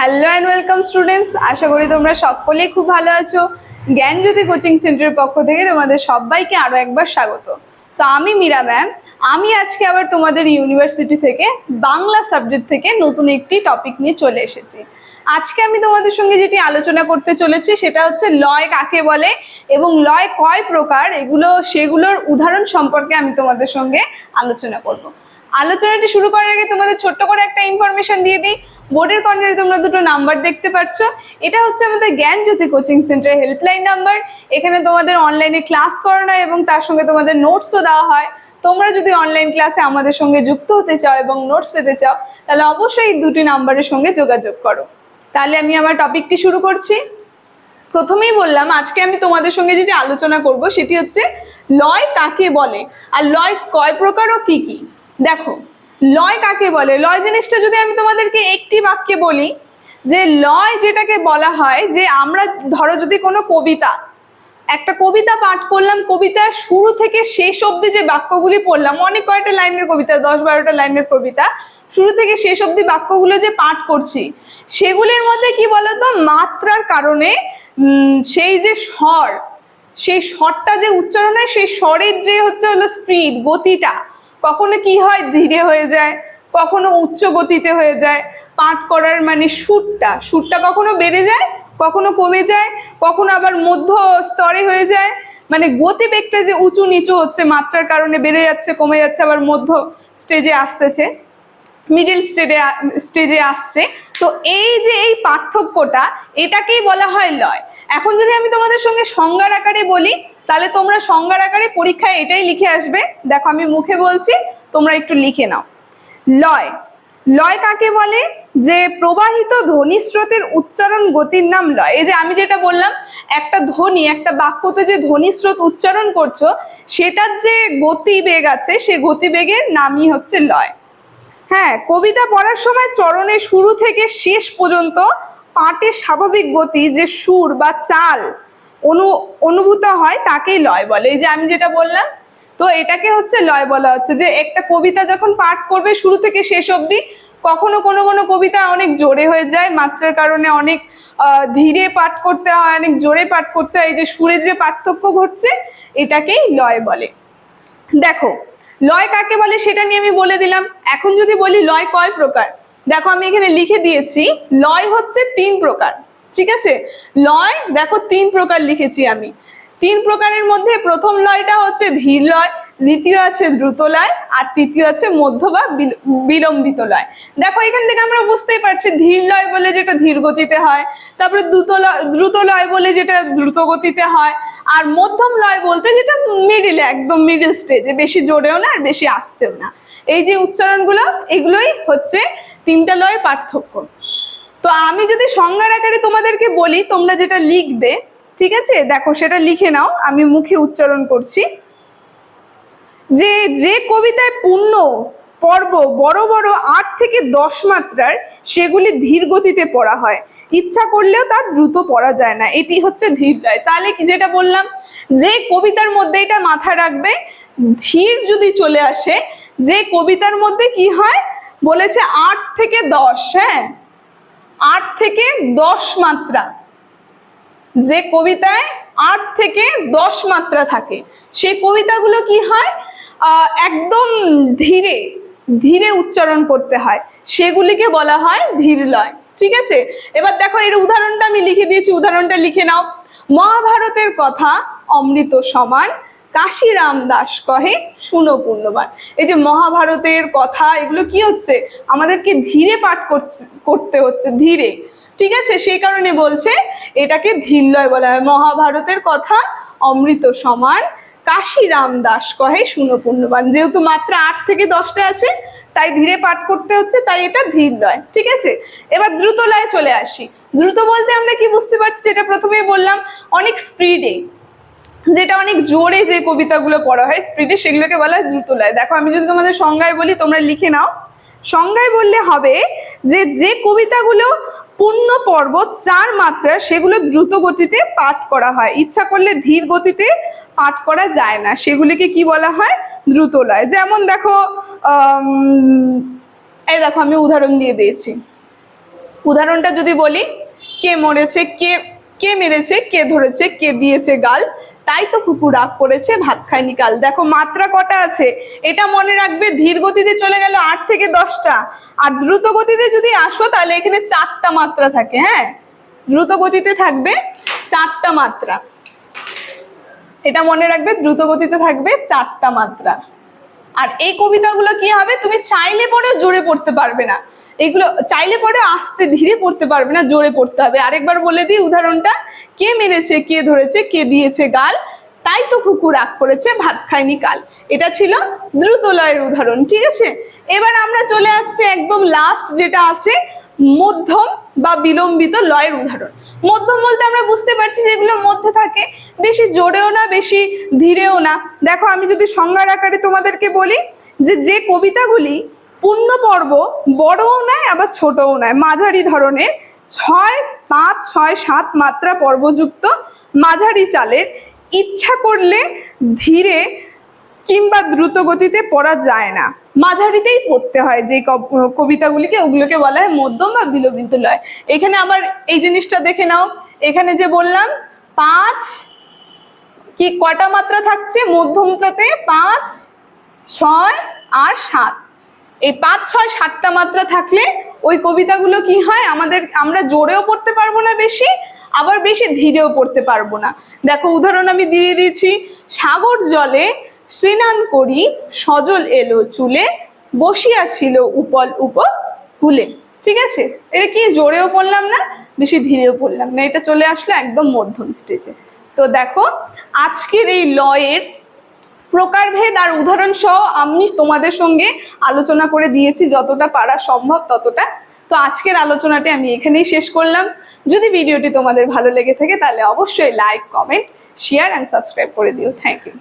Hello and welcome students আশা করি তোমরা সকলেই খুব ভালো আছো। জ্ঞান জ্ঞানজ্যোতি কোচিং সেন্টারের পক্ষ থেকে তোমাদের সবাইকে আরও একবার স্বাগত। তো আমি মীরা ম্যাম। আমি আজকে আবার তোমাদের ইউনিভার্সিটি থেকে বাংলা সাবজেক্ট থেকে নতুন একটি টপিক নিয়ে চলে এসেছি। আজকে আমি তোমাদের সঙ্গে যেটি আলোচনা করতে চলেছি, সেটা হচ্ছে লয় কাকে বলে এবং লয় কয় প্রকার, এগুলো, সেগুলোর উদাহরণ সম্পর্কে আমি তোমাদের সঙ্গে আলোচনা করব। আলোচনাটি শুরু করার আগে তোমাদের ছোট্ট করে একটা ইনফরমেশন দিয়ে দিই। বোর্ডের কর্নারে তোমরা দুটো নাম্বার দেখতে পাচ্ছ এটা হচ্ছে আমাদের জ্ঞান জ্যোতি কোচিং সেন্টারের হেল্পলাইন নাম্বার। এখানে তোমাদের অনলাইনে ক্লাস করানো হয় এবং তার সঙ্গে তোমাদের নোটসও দেওয়া হয়। তোমরা যদি অনলাইন ক্লাসে আমাদের সঙ্গে যুক্ত হতে চাও এবং নোটস পেতে চাও, তাহলে অবশ্যই দুটি নাম্বারের সঙ্গে যোগাযোগ করো। তাহলে আমি আমার টপিকটি শুরু করছি। প্রথমেই বললাম, আজকে আমি তোমাদের সঙ্গে যেটি আলোচনা করব, সেটি হচ্ছে লয় কাকে বলে? আর লয় কয় প্রকার ও কি কি? দেখো লয় কাকে বলে? লয় জিনিসটা যদি আমি তোমাদেরকে একটি বাক্যে বলি, যে লয় যেটাকে বলা হয়, যে আমরা ধরো যদি কোনো কবিতা, একটা কবিতা পাঠ করলাম, কবিতার শুরু থেকে শেষ অবধি যে বাক্যগুলি পড়লাম, অনেক কয়েকটা লাইনের কবিতা, দশ বারোটা লাইনের কবিতা, শুরু থেকে শেষ অবধি বাক্যগুলো যে পাঠ করছি, সেগুলির মধ্যে কি বলতো? মাত্রার কারণে সেই যে স্বর, সেই স্বরটা যে উচ্চারণ হয় সেই স্বরের যে হচ্ছে হলো স্পিড, গতিটা কখনো কি হয়? ধীরে হয়ে যায়, কখনো উচ্চ গতিতে হয়ে যায়, পাঠ করার মানে সুরটা সুরটা কখনো বেড়ে যায়, কখনো কমে যায়, কখনো আবার মধ্য স্তরে হয়ে যায়। মানে গতিবেগটা যে উঁচু নিচু হচ্ছে, মাত্রার কারণে বেড়ে যাচ্ছে, কমে যাচ্ছে, আবার মধ্য স্টেজে আসতেছে মিডিল স্টেজে স্টেজে আসছে। তো এই যে এই পার্থক্যটা, এটাকেই বলা হয় লয়। এখন যদি আমি তোমাদের সঙ্গে সংজ্ঞার আকারে বলি, তাহলে তোমরা সংজ্ঞার আকারে পরীক্ষায় এটাই লিখে আসবে। দেখো, আমি মুখে বলছি, তোমরা একটু লিখে নাও। লয়। লয় কাকে বলে? যে প্রবাহিত ধ্বনি স্রোতের উচ্চারণ গতির নাম লয়। এই যে আমি যেটা বললাম, একটা ধ্বনি, একটা বাক্যতে যে ধ্বনি স্রোত উচ্চারণ করছ, সেটার যে গতিবেগ আছে, সে গতিবেগের নামই হচ্ছে লয়। হ্যাঁ কবিতা পড়ার সময় চরণের শুরু থেকে শেষ পর্যন্ত পাটের স্বাভাবিক গতি যে সুর বা চাল অনু অনুভূত হয়, তাকেই লয় বলে। এই যে আমি যেটা বললাম, তো এটাকে হচ্ছে লয় বলা হচ্ছে যে একটা কবিতা যখন পাঠ করবে শুরু থেকে শেষ অবধি, কখনো কোনো কোনো কবিতা অনেক জোরে হয়ে যায়, মাত্রার কারণে অনেক ধীরে পাঠ করতে হয়, অনেক জোরে পাঠ করতে হয়, এই যে সুরে যে পার্থক্য ঘটছে, এটাকেই লয় বলে। দেখো, লয় কাকে বলে সেটা নিয়ে আমি বলে দিলাম। এখন যদি বলি লয় কয় প্রকার? দেখো আমি এখানে লিখে দিয়েছি, লয় হচ্ছে তিন প্রকার, ঠিক আছে? লয়, দেখো তিন প্রকার লিখেছি আমি। তিন প্রকারের মধ্যে প্রথম লয়টা হচ্ছে ধীর লয় দ্বিতীয় আছে দ্রুত লয় আর তৃতীয় আছে মধ্য বা বিল- বিলম্বিত লয় দেখো, এখান থেকে আমরা বুঝতেই পারছি ধীর লয় বলে যেটা ধীর গতিতে হয়, তারপরে দ্রুত লয় দ্রুত লয় বলে যেটা দ্রুত গতিতে হয়, আর মধ্যম লয় বলতে যেটা মিডিলে একদম মিডিল স্টেজে বেশি জোরেও না আর বেশি আসতেও না। এই যে উচ্চারণগুলো, এগুলোই হচ্ছে তিনটা লয়ের পার্থক্য। তো আমি যদি সংজ্ঞার আকারে তোমাদেরকে বলি, তোমরা যেটা লিখবে, ঠিক আছে? দেখো, সেটা লিখে নাও, আমি মুখে উচ্চারণ করছি। যে যে কবিতায় পূর্ণ পর্ব বড় বড় আট থেকে দশ মাত্রার সেগুলি ধীর গতিতে পড়া হয়। ইচ্ছা করলেও তা দ্রুত পড়া যায় না। এটি হচ্ছে ধীর লয় তাহলে কি যেটা বললাম? যে কবিতার মধ্যে এটা মাথায় রাখবে, ধীর যদি চলে আসে, যে কবিতার মধ্যে কি হয়? বলেছে আট থেকে দশ হ্যাঁ? আট থেকে দশ মাত্রা। যে কবিতায় আট থেকে দশ মাত্রা থাকে সেই কবিতাগুলো কি হয়? একদম ধীরে ধীরে উচ্চারণ করতে হয়। সেগুলিকে বলা হয় ধীর লয় ঠিক আছে? এবার দেখো, এর উদাহরণটা আমি লিখে দিয়েছি। উদাহরণটা লিখে নাও। মহাভারতের কথা অমৃত সমান, কাশিরাম দাস কহে, শুনো পূর্ণবান। এই যে মহাভারতের কথা, এগুলো কি হচ্ছে? আমাদেরকে ধীরে পাঠ করতে হচ্ছে, ধীরে। ঠিক আছে? সেই কারণে বলছে, এটাকে ধীরলয় বলা হয়। মহাভারতের কথা অমৃত সমান কাশিরাম দাস কহে, শুনো পূর্ণবান যেহেতু মাত্র আট থেকে দশটা আছে, তাই ধীরে পাঠ করতে হচ্ছে, তাই এটা ধীর লয় ঠিক আছে? এবার দ্রুত লয়ে চলে আসি। দ্রুত বলতে আমরা কি বুঝতে পারছি, যেটা প্রথমেই বললাম, অনেক স্পিডে যেটা অনেক জোরে যে কবিতাগুলো পড়া হয় স্পিডে সেগুলোকে বলা হয় দ্রুত লয় দেখো, আমি যদি তোমাদের সংজ্ঞায় বলি, তোমরা লিখে নাও। সংজ্ঞায় বললে হবে যে যে কবিতাগুলো পূর্ণ পর্ব চার মাত্রা, সেগুলো দ্রুত গতিতে পাঠ করা হয়। ইচ্ছা করলে ধীর গতিতে পাঠ করা যায় না। সেগুলিকে কি বলা হয়? দ্রুত লয় যেমন দেখো এই দেখো, আমি উদাহরণ দিয়ে দিয়েছি। উদাহরণটা যদি বলি, কে মরেছে, কে কে মেরেছে, কে ধরেছে, কে দিয়েছে গাল তাই তো কুকুর রাগ করেছে, ভাত খায়নি কাল। দেখো, মাত্রা কটা আছে? এটা মনে রাখবে, ধীর গতিতে চলে গেল আট থেকে দশটা। আর দ্রুত গতিতে যদি আসো, তাহলে এখানে চারটা মাত্রা থাকে হ্যাঁ? দ্রুত গতিতে থাকবে চারটা মাত্রা। এটা মনে রাখবে, দ্রুত গতিতে থাকবে চারটা মাত্রা। আর এই কবিতাগুলো কি হবে? তুমি চাইলে পরেও জোরে পড়তে পারবে না। এগুলো চাইলে পরে আস্তে ধীরে পড়তে পারবে না, জোরে পড়তে হবে। আরেকবার বলে দিই উদাহরণটা, কে মেরেছে, কে ধরেছে, কে দিয়েছে গাল, তাই তো কুকুর রাগ করেছে, ভাত খায়নি কাল। এটা ছিল দ্রুত লয়ের উদাহরণ, ঠিক আছে? এবার আমরা চলে আসছি একদম লাস্ট যেটা আছে, মধ্যম বা বিলম্বিত লয়ের উদাহরণ। মধ্যম বলতে আমরা বুঝতে পারছি যে এগুলো মধ্যে থাকে, বেশি জোরেও না, বেশি ধীরেও না। দেখো, আমি যদি সংজ্ঞার আকারে তোমাদেরকে বলি যে যে কবিতাগুলি পূর্ণ পর্ব বড়ও নয়, আবার ছোটও নয়। মাঝারি ধরনের ছয়, পাঁচ, ছয়, সাত মাত্রা পর্বযুক্ত মাঝারি চালের ইচ্ছা করলে ধীরে কিংবা দ্রুত গতিতে পড়া যায় না। মাঝারিতেই পড়তে হয় যে কবিতাগুলিকে, ওগুলোকে বলা হয় মধ্যম বা বিলম্বিত লয় এখানে আবার এই জিনিসটা দেখে নাও। এখানে যে বললাম, পাঁচ কি কটা মাত্রা থাকছে? মধ্যমটাতে পাঁচ, ছয় আর সাত। এই পাঁচ, ছয়, সাতটা মাত্রা থাকলে ওই কবিতাগুলো কি হয়? আমাদের, আমরা জোরেও পড়তে পারব না বেশি, আবার বেশি ধীরেও পড়তে পারব না। দেখো, উদাহরণ আমি দিয়ে দিয়েছি। সাগর জলে স্নান করি, সজল এলো চুলে, বসিয়াছিল উপল উপ কুলে ঠিক আছে? এটা কি জোরেও পড়লাম না, বেশি ধীরেও পড়লাম না? এটা চলে আসলো একদম মধ্যম স্টেজে তো দেখো, আজকের এই লয়ের প্রকারভেদ আর উদাহরণ সহ আমি তোমাদের সঙ্গে আলোচনা করে দিয়েছি, যতটা পারা সম্ভব ততটা। তো আজকের আলোচনাটি আমি এখানেই শেষ করলাম। যদি ভিডিওটি তোমাদের ভালো লেগে থাকে তাহলে অবশ্যই like comment share and subscribe করে দিও। Thank you